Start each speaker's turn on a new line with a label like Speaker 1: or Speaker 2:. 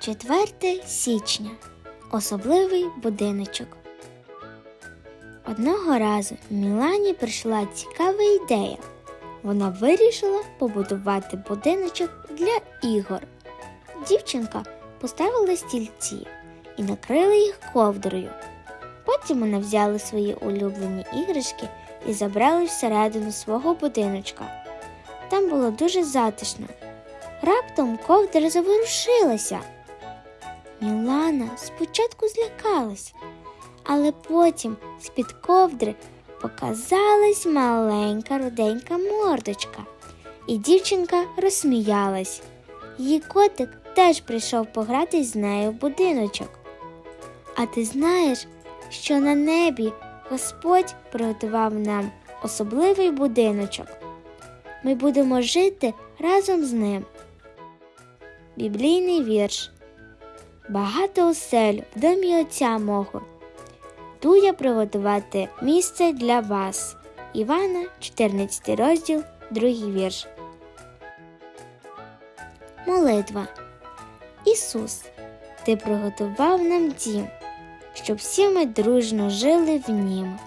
Speaker 1: 4 січня. Особливий будиночок. Одного разу Мілані прийшла цікава ідея. Вона вирішила побудувати будиночок для ігор. Дівчинка поставила стільці і накрила їх ковдрою. Потім вона взяла свої улюблені іграшки і забрали всередину свого будиночка. Там було дуже затишно. Раптом ковдра заворушилася. Мілана спочатку злякалась, але потім з-під ковдри показалась маленька руденька мордочка, і дівчинка розсміялась. Її котик теж прийшов погратись з нею в будиночок. А ти знаєш, що на небі Господь приготував нам особливий будиночок. Ми будемо жити разом з ним. Біблійний вірш. Багато осель в домі отця мого. Ту я приготувати місце для вас. Івана, 14 розділ, другий вірш. Молитва. Ісус, Ти приготував нам дім, щоб всі ми дружно жили в нім.